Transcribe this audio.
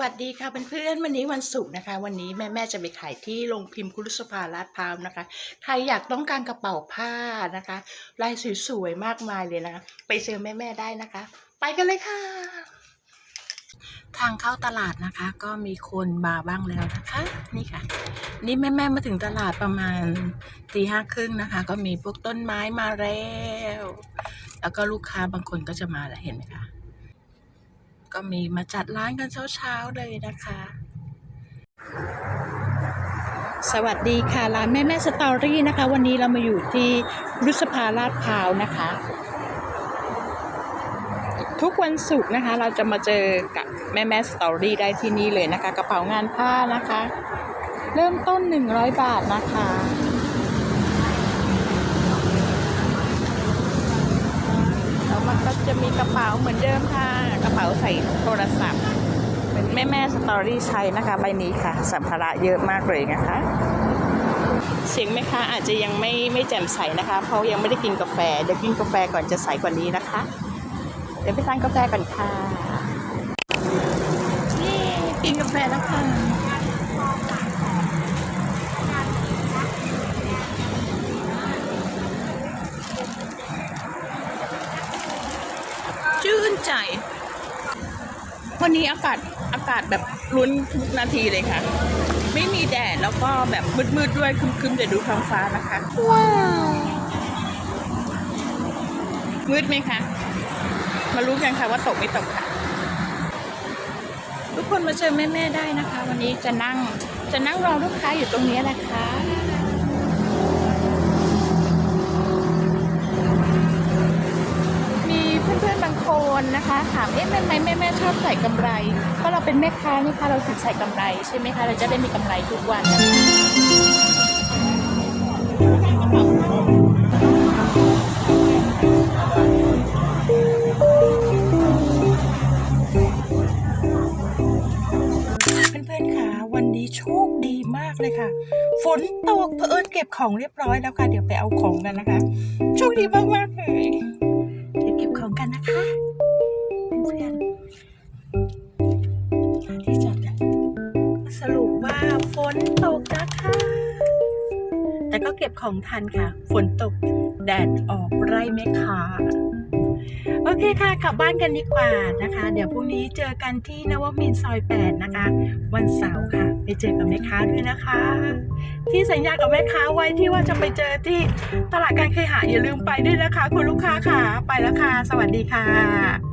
วัสดีค่ะเพื่อนๆวันนี้วันศุกร์นะคะ วันนี้แม่แม่ๆจะไปขายที่โรงพิมพ์คุรุสภาลาดพร้าวนะคะ ใครอยากต้องการกระเป๋าผ้านะคะ ลายสวยๆมากมายเลยนะคะ ไปเจอแม่แม่ๆได้นะคะ ไปกันเลยค่ะ ทางเข้าตลาดนะคะ ก็มีคนมาบ้างแล้วนะคะ นี่ค่ะ นี่แม่แม่ๆมาถึงตลาดประมาณตีห้าครึ่งนะคะ ก็มีพวกต้นไม้มาแล้ว แล้วก็ลูกค้าบางคนก็จะมาแล้วเห็นไหมคะ ก็มีมาจัดร้านกันเช้าๆเลยนะคะ สวัสดีค่ะร้านแม่แม่สตอรี่นะคะ วันนี้เรามาอยู่ที่รุษภาลาดพร้าวนะคะ ทุกวันศุกร์นะคะ เราจะมาเจอกับแม่แม่สตอรี่ได้ที่นี่เลยนะคะ กระเป๋างานผ้านะคะ เริ่มต้น 100 บาทนะคะ แล้วมันก็ จะมีกระเป๋าเหมือนเดิมค่ะ กระเป๋าใส่โทรศัพท์ เป็นแม่แม่สตอรี่ใช้นะคะใบนี้ค่ะ สัมภาระเยอะมากเลยนะคะ เสียงแม่ค้าอาจจะยังไม่ไม่แจ่มใสนะคะ เพราะยังไม่ได้กินกาแฟ เดี๋ยวกินกาแฟก่อนจะใสกว่านี้นะคะ เดี๋ยวไปทานกาแฟก่อนค่ะนี่กินกาแฟแล้วค่ะ ชื่น ใจ วันนี้อากาศอากาศแบบลุ้นทุกนาทีเลยค่ะ ไม่มีแดดแล้วก็แบบมืดๆด้วยครึมๆเดี๋ยวดูท้องฟ้านะคะว้าวมืดไหมคะ มารู้กันค่ะว่าตกไม่ตกค่ะ ทุกคนมาเจอแม่ ๆ ได้นะคะ วันนี้จะนั่งจะนั่งรอลูกค้าอยู่ตรงนี้แหละค่ะเพื่อนๆบางค นนะคะถามเอ๊ะแม่ไหมแม่แม่ชอบใส่กำไร เพราะเราเป็นแม่ค้านี่ค่ะเราถึงใส่กำไรใช่ไหมคะเราจะได้มีกำไรทุกวันนะคะเพื่อนๆค่ะวันนี้โชคดีมากเลยค่ะ ฝนตกเผอิญเก็บของเรียบร้อยแล้วค่ะ เดี๋ยวไปเอาของกันนะคะ โชคดีมากๆเลยเดี๋ยวเก็บของกันนะคะ นตกนะคะ แต่ก็เก็บของทันค่ะ ฝนตกแดดออกไร่แม่ค้าโอเคค่ะ กลับบ้านกันดีกว่านะคะ เดี๋ยวพรุ่งนี้เจอกันที่นวมินซอย 8 นะคะ วันเสาร์ค่ะ ไปเจอกับแม่ค้าด้วยนะคะ ที่สัญญากับแม่ค้าไว้ที่ว่าจะไปเจอที่ตลาดการเคหะอย่าลืมไปด้วยนะคะ คุณลูกค้าค่ะ ไปแล้วค่ะ สวัสดีค่ะ